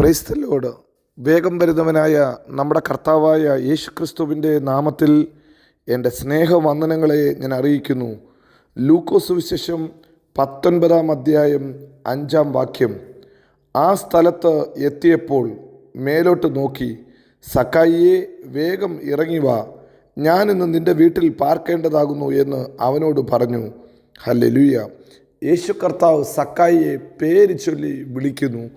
ക്രൈസ്തലോട് വേഗം വരുന്നവനായ നമ്മുടെ കർത്താവായ യേശുക്രിസ്തുവിന്റെ നാമത്തിൽ എന്റെ സ്നേഹവന്ദനങ്ങളെ ഞാൻ അറിയിക്കുന്നു. ലൂക്കോസ് വിശേഷം പത്തൊൻപതാം അധ്യായം അഞ്ചാം വാക്യം. ആ സ്ഥലത്ത് എത്തിയപ്പോൾ മേലോട്ട് നോക്കി സക്കായിയെ വേഗം ഇറങ്ങി വാ. ഞാനിന്ന് നിന്റെ വീട്ടിൽ പാർക്കേണ്ടതാകുന്നു എന്ന് അവനോട് പറഞ്ഞു. ഹല്ലേലൂയ. യേശു കർത്താവ് സക്കായിയെ പേര് ചൊല്ലി വിളിക്കുന്നു.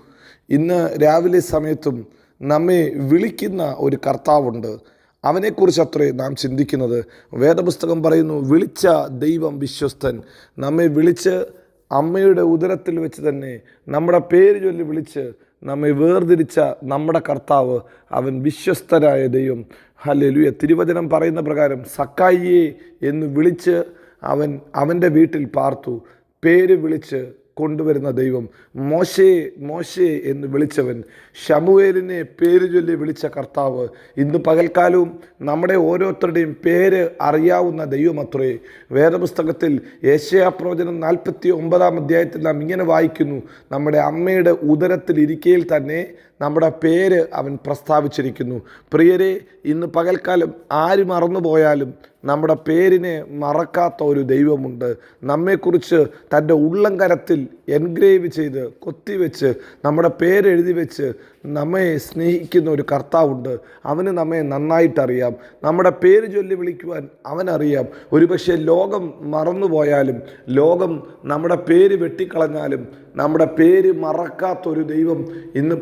ഇന്ന് രാവിലെ സമയത്തും നമ്മെ വിളിക്കുന്ന ഒരു കർത്താവുണ്ട്. അവനെക്കുറിച്ച് അത്രേ നാം ചിന്തിക്കുന്നത്. വേദപുസ്തകം പറയുന്നു വിളിച്ച ദൈവം വിശ്വസ്തൻ. നമ്മെ വിളിച്ച് അമ്മയുടെ ഉദരത്തിൽ വെച്ച് തന്നെ നമ്മുടെ പേര് ചൊല്ലി വിളിച്ച് നമ്മെ വേർതിരിച്ച നമ്മുടെ കർത്താവ് അവൻ വിശ്വസ്തനായ ദൈവം. ഹല്ലേലൂയ. തിരുവചനം പറയുന്ന പ്രകാരം സക്കായിയെ എന്ന് വിളിച്ച് അവൻ അവന്റെ വീട്ടിൽ പാർത്തു. പേര് വിളിച്ച് കൊണ്ടുവരുന്ന ദൈവം. മോശേ മോശേ എന്ന് വിളിച്ചവൻ. ഷമുവേലിനെ പേര് ചൊല്ലി വിളിച്ച കർത്താവ്. ഇന്ന് പകൽക്കാലവും നമ്മുടെ ഓരോരുത്തരുടെയും പേര് അറിയാവുന്ന ദൈവമത്രേ വേദപുസ്തകത്തിൽ യേശയാപ്രവചനം നാൽപ്പത്തി ഒമ്പതാം അധ്യായത്തിൽ നാം ഇങ്ങനെ വായിക്കുന്നു. നമ്മുടെ അമ്മയുടെ ഉദരത്തിൽ ഇരിക്കയിൽ തന്നെ നമ്മുടെ പേര് അവൻ പ്രസ്താവിച്ചിരിക്കുന്നു. പ്രിയരെ ഇന്ന് പകൽക്കാലം ആര് മറന്നുപോയാലും നമ്മുടെ പേരിനെ മറക്കാത്ത ഒരു ദൈവമുണ്ട്. നമ്മെക്കുറിച്ച് തന്റെ ഉള്ളംകരത്തിൽ എൻഗ്രേവ് ചെയ്ത് കൊത്തിവെച്ച് നമ്മുടെ പേരെഴുതി വെച്ച് നമ്മെ സ്നേഹിക്കുന്ന ഒരു കർത്താവുണ്ട്. അവന് നമ്മെ നന്നായിട്ടറിയാം. നമ്മുടെ പേര് ചൊല്ലി വിളിക്കുവാൻ അവനറിയാം. ഒരുപക്ഷെ ലോകം മറന്നുപോയാലും ലോകം നമ്മുടെ പേര് വെട്ടിക്കളഞ്ഞാലും നമ്മുടെ പേര് മറക്കാത്തൊരു ദൈവം ഇന്ന്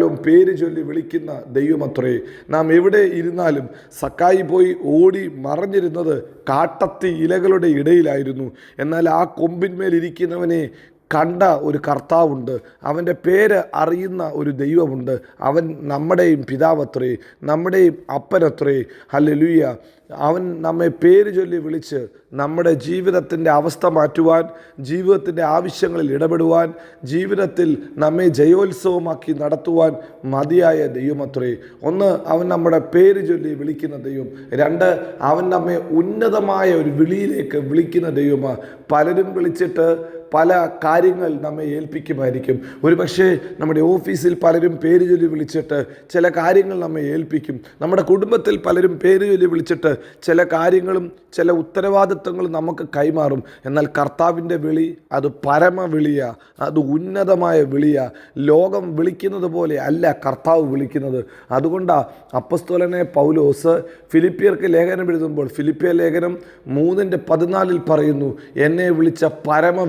പകൽക്കാലവും പേര് ചൊല്ലി വിളിക്കുന്ന ദൈവമത്രേ നാം എവിടെ ഇരുന്നാലും സക്കായി പോയി ഓടി മറഞ്ഞിരുന്നത് കാട്ടത്തി ഇലകളുടെ ഇടയിലായിരുന്നു. എന്നാൽ ആ കൊമ്പിന്മേൽ ഇരിക്കുന്നവനെ കണ്ട ഒരു കർത്താവുണ്ട്. അവന്റെ പേര് അറിയുന്ന ഒരു ദൈവമുണ്ട്. അവൻ നമ്മുടെയും പിതാവത്രേ നമ്മുടെയും അപ്പനത്രേ. ഹല്ലേലൂയ. അവൻ നമ്മെ പേര് ചൊല്ലി വിളിച്ച് നമ്മുടെ ജീവിതത്തിന്റെ അവസ്ഥ മാറ്റുവാൻ ജീവിതത്തിന്റെ ആവശ്യങ്ങളിൽ ഇടപെടുവാൻ ജീവിതത്തിൽ നമ്മെ ജയോത്സവമാക്കി നടത്തുവാൻ മതിയായ ദൈവമത്രേ. ഒന്ന് അവൻ നമ്മുടെ പേര് ചൊല്ലി വിളിക്കുന്ന ദൈവം. രണ്ട് അവൻ നമ്മെ ഉന്നതമായ ഒരു വിളിയിലേക്ക് വിളിക്കുന്ന ദൈവമാണ് പലരും വിളിച്ചിട്ട് പല കാര്യങ്ങൾ നമ്മെ ഏൽപ്പിക്കുമായിരിക്കും. ഒരുപക്ഷെ നമ്മുടെ ഓഫീസിൽ പലരും പേര് ചൊല്ലി വിളിച്ചിട്ട് ചില കാര്യങ്ങൾ നമ്മെ ഏൽപ്പിക്കും. നമ്മുടെ കുടുംബത്തിൽ പലരും പേര് ചൊല്ലി വിളിച്ചിട്ട് ചില കാര്യങ്ങളും ചില ഉത്തരവാദിത്വങ്ങളും നമുക്ക് കൈമാറും. എന്നാൽ കർത്താവിന്റെ വിളി അത് പരമ വിളിയാ അത് ഉന്നതമായ വിളിയാ. ലോകം വിളിക്കുന്നത് പോലെ അല്ല കർത്താവ് വിളിക്കുന്നത്. അതുകൊണ്ടാണ് അപ്പസ്തോലനെ പൗലോസ് ഫിലിപ്പിയർക്ക് ലേഖനം എഴുതുമ്പോൾ ഫിലിപ്പിയ ലേഖനം മൂന്നിന്റെ പതിനാലിൽ പറയുന്നു എന്നെ വിളിച്ച പരമ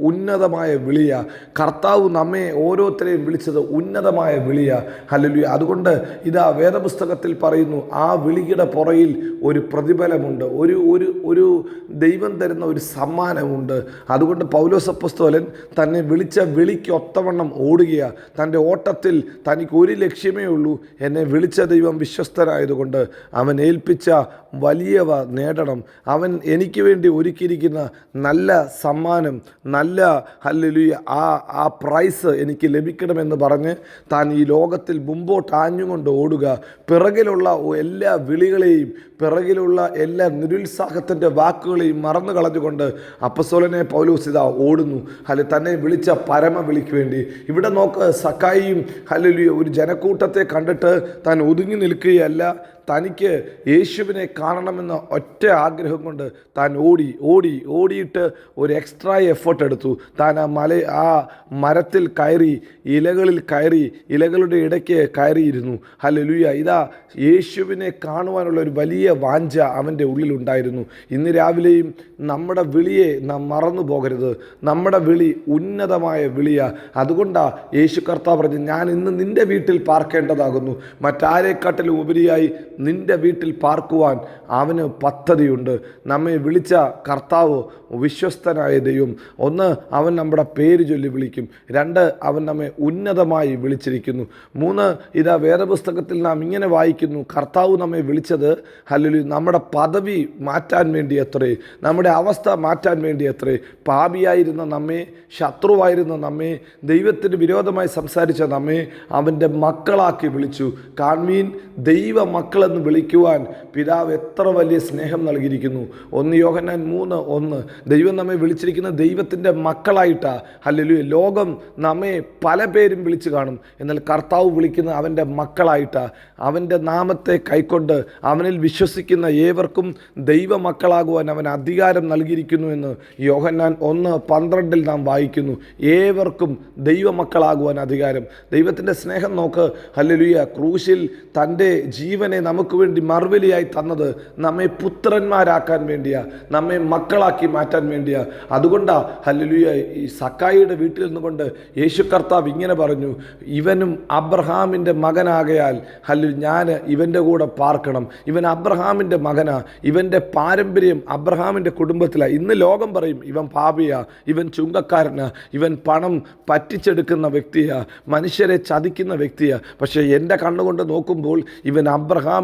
ഉന്നതമായ വിളിയ. കർത്താവ് നമ്മെ ഓരോരുത്തരെയും വിളിച്ചത് ഉന്നതമായ വിളിയ. ഹല്ലേലൂയ. അതുകൊണ്ട് ഇതാ വേദപുസ്തകത്തിൽ പറയുന്നു ആ വിളിയുടെ പുറയിൽ ഒരു പ്രതിഫലമുണ്ട്. ഒരു ഒരു ഒരു ദൈവം തരുന്ന ഒരു സമ്മാനമുണ്ട്. അതുകൊണ്ട് പൗലോസപ്പസ്തോലൻ തന്നെ വിളിച്ച വിളിക്കൊത്തവണ്ണം ഓടുകയാ. തന്റെ ഓട്ടത്തിൽ തനിക്ക് ഒരു ലക്ഷ്യമേ ഉള്ളൂ. എന്നെ വിളിച്ച ദൈവം വിശ്വസ്തനായതുകൊണ്ട് അവൻ ഏൽപ്പിച്ച വലിയവ നേടണം. അവൻ എനിക്ക് വേണ്ടി ഒരുക്കിയിരിക്കുന്ന നല്ല സമ്മാനം നല്ല ഹല്ലേലൂയ ആ ആ പ്രൈസ് എനിക്ക് ലഭിക്കണമെന്ന് പറഞ്ഞ് താൻ ഈ ലോകത്തിൽ മുമ്പോട്ട് ആഞ്ഞുകൊണ്ട് ഓടുക. പിറകിലുള്ള എല്ലാ വിളികളെയും പിറകിലുള്ള എല്ലാ നിരുത്സാഹത്തിന്റെ വാക്കുകളെയും മറന്നു കളഞ്ഞുകൊണ്ട് അപ്പസോലനെ പൗലൂസ് ഇതാ ഓടുന്നു. അല്ലെ തന്നെ വിളിച്ച പരമ വിളിക്ക് വേണ്ടി. ഇവിടെ നോക്ക് സക്കായിയും ഹല്ലേലൂയ ഒരു ജനക്കൂട്ടത്തെ കണ്ടിട്ട് താൻ ഒതുങ്ങി നിൽക്കുകയല്ല. തനിക്ക് യേശുവിനെ കാണണമെന്ന ഒറ്റ ആഗ്രഹം കൊണ്ട് താൻ ഓടി ഓടി ഓടിയിട്ട് ഒരു എക്സ്ട്രാ എഫേർട്ട് എടുത്തു. താൻ ആ മല ആ മരത്തിൽ കയറി ഇലകളിൽ കയറി ഇലകളുടെ ഇടയ്ക്ക് കയറിയിരുന്നു. ഹലലുയ ഇതാ യേശുവിനെ കാണുവാനുള്ള ഒരു വലിയ വാഞ്ച അവന്റെ ഉള്ളിലുണ്ടായിരുന്നു ഇന്ന് രാവിലെയും നമ്മുടെ വിളിയെ നാം മറന്നു പോകരുത്. നമ്മുടെ വിളി ഉന്നതമായ വിളിയാണ് അതുകൊണ്ടാണ് യേശു കർത്താവ് പറഞ്ഞു ഞാൻ ഇന്ന് നിന്റെ വീട്ടിൽ പാർക്കേണ്ടതാകുന്നു. മറ്റാരെക്കാട്ടിലും ഉപരിയായി നിന്റെ വീട്ടിൽ പാർക്കുവാൻ അവന് പദ്ധതിയുണ്ട്. നമ്മെ വിളിച്ച കർത്താവ് വിശ്വസ്തനായ ദൈവം. ഒന്ന് അവൻ നമ്മുടെ പേര് ചൊല്ലി വിളിക്കും. രണ്ട് അവൻ നമ്മെ ഉന്നതമായി വിളിച്ചിരിക്കുന്നു. മൂന്ന് ഇതാ വേറെ പുസ്തകത്തിൽ നാം ഇങ്ങനെ വായിക്കുന്നു. കർത്താവ് നമ്മെ വിളിച്ചത് അല്ലെങ്കിൽ നമ്മുടെ പദവി മാറ്റാൻ വേണ്ടി എത്രേ നമ്മുടെ അവസ്ഥ മാറ്റാൻ വേണ്ടി എത്രേ പാപിയായിരുന്ന നമ്മെ ശത്രുവായിരുന്ന നമ്മെ ദൈവത്തിന് വിരോധമായി സംസാരിച്ച നമ്മെ അവന്റെ മക്കളാക്കി വിളിച്ചു. കാൺവീൻ ദൈവ മക്കൾ മക്കളെന്ന് വിളിക്കുവാൻ പിതാവ് എത്ര വലിയ സ്നേഹം നൽകിയിരിക്കുന്നു. ഒന്ന് യോഹന്നാൻ മൂന്ന് ഒന്ന്. ദൈവം നമ്മെ വിളിച്ചിരിക്കുന്ന ദൈവത്തിന്റെ മക്കളായിട്ടാണ് ഹല്ലേലൂയ. ലോകം നമ്മെ പല പേരും വിളിച്ചു കാണും. എന്നാൽ കർത്താവ് വിളിക്കുന്ന അവന്റെ മക്കളായിട്ടാണ് അവന്റെ നാമത്തെ കൈക്കൊണ്ട് അവനിൽ വിശ്വസിക്കുന്ന ഏവർക്കും ദൈവ മക്കളാകുവാൻ അവൻ അധികാരം നൽകിയിരിക്കുന്നു എന്ന് യോഹന്നാൻ ഒന്ന് പന്ത്രണ്ടിൽ നാം വായിക്കുന്നു. ഏവർക്കും ദൈവ മക്കളാകുവാൻ അധികാരം. ദൈവത്തിന്റെ സ്നേഹം നോക്ക്. ഹല്ലേലൂയ. ക്രൂശിൽ തന്റെ ജീവനെ നമുക്ക് വേണ്ടി മറുവിലിയായി തന്നത് നമ്മെ പുത്രന്മാരാക്കാൻ വേണ്ടിയാ നമ്മെ മക്കളാക്കി മാറ്റാൻ വേണ്ടിയാ. അതുകൊണ്ടാ ഹല്ലുലിയ ഈ സക്കായിയുടെ വീട്ടിൽ നിന്നുകൊണ്ട് യേശു കർത്താവ് ഇങ്ങനെ പറഞ്ഞു ഇവനും അബ്രഹാമിന്റെ മകനാകയാൽ ഹല്ലു ഞാൻ ഇവന്റെ കൂടെ പാർക്കണം. ഇവൻ അബ്രഹാമിന്റെ മകനാ ഇവന്റെ പാരമ്പര്യം അബ്രഹാമിന്റെ കുടുംബത്തിലാണ് ഇന്ന് ലോകം പറയും ഇവൻ പാപിയാ ഇവൻ ചുങ്കക്കാരനാ ഇവൻ പണം പറ്റിച്ചെടുക്കുന്ന വ്യക്തിയാ മനുഷ്യരെ ചതിക്കുന്ന വ്യക്തിയാ. പക്ഷേ എന്റെ കണ്ണുകൊണ്ട് നോക്കുമ്പോൾ ഇവൻ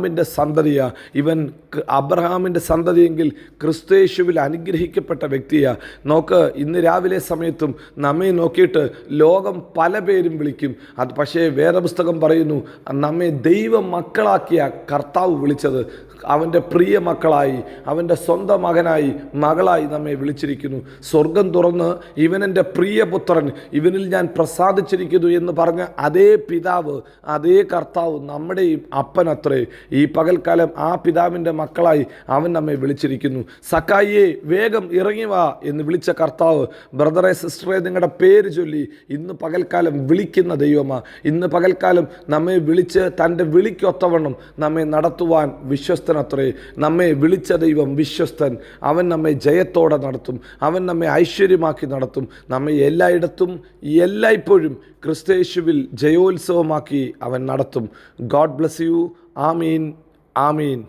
അബ്രഹാമിന്റെ സന്തതിയാണ് ഇവൻ അബ്രഹാമിന്റെ സന്തതിയെങ്കിൽ ക്രിസ്തുയേശുവിൽ അനുഗ്രഹിക്കപ്പെട്ട വ്യക്തിയാണ് നോക്ക് ഇന്ന് രാവിലെ സമയത്തും നമ്മെ നോക്കിയിട്ട് ലോകം പല പേരും വിളിക്കും. അത് പക്ഷേ വേദപുസ്തകം പറയുന്നു നമ്മെ ദൈവ മക്കളാക്കിയ കർത്താവ് വിളിച്ചത്. അവന്റെ പ്രിയ മക്കളായി അവന്റെ സ്വന്തം മകനായി മകളായി നമ്മെ വിളിച്ചിരിക്കുന്നു. സ്വർഗം തുറന്ന് ഇവനെന്റെ പ്രിയപുത്രൻ ഇവനിൽ ഞാൻ പ്രസാദിച്ചിരിക്കുന്നു എന്ന് പറഞ്ഞ അതേ പിതാവ് അതേ കർത്താവ് നമ്മുടെയും അപ്പനത്രേ. ഈ പകൽക്കാലം ആ പിതാവിന്റെ മക്കളായി അവൻ നമ്മെ വിളിച്ചിരിക്കുന്നു. സക്കായിയെ വേഗം ഇറങ്ങി വാ എന്ന് വിളിച്ച കർത്താവ് ബ്രദറെ സിസ്റ്ററെ നിങ്ങളുടെ പേര് ചൊല്ലി. ഇന്ന് പകൽക്കാലം വിളിക്കുന്ന ദൈവമാ. ഇന്ന് പകൽക്കാലം നമ്മെ വിളിച്ച് തന്റെ വിളിക്കൊത്തവണ്ണം നമ്മെ നടത്തുവാൻ വിശ്വസ്തനത്രേ. നമ്മെ വിളിച്ച ദൈവം വിശ്വസ്തൻ. അവൻ നമ്മെ ജയത്തോടെ നടത്തും. അവൻ നമ്മെ ഐശ്വര്യമാക്കി നടത്തും. നമ്മെ എല്ലായിടത്തും എല്ലായ്പ്പോഴും ക്രിസ്തേശുവിൽ ജയോത്സവമാക്കി അവൻ നടത്തും. God bless you. ஆமீன் ஆமீன்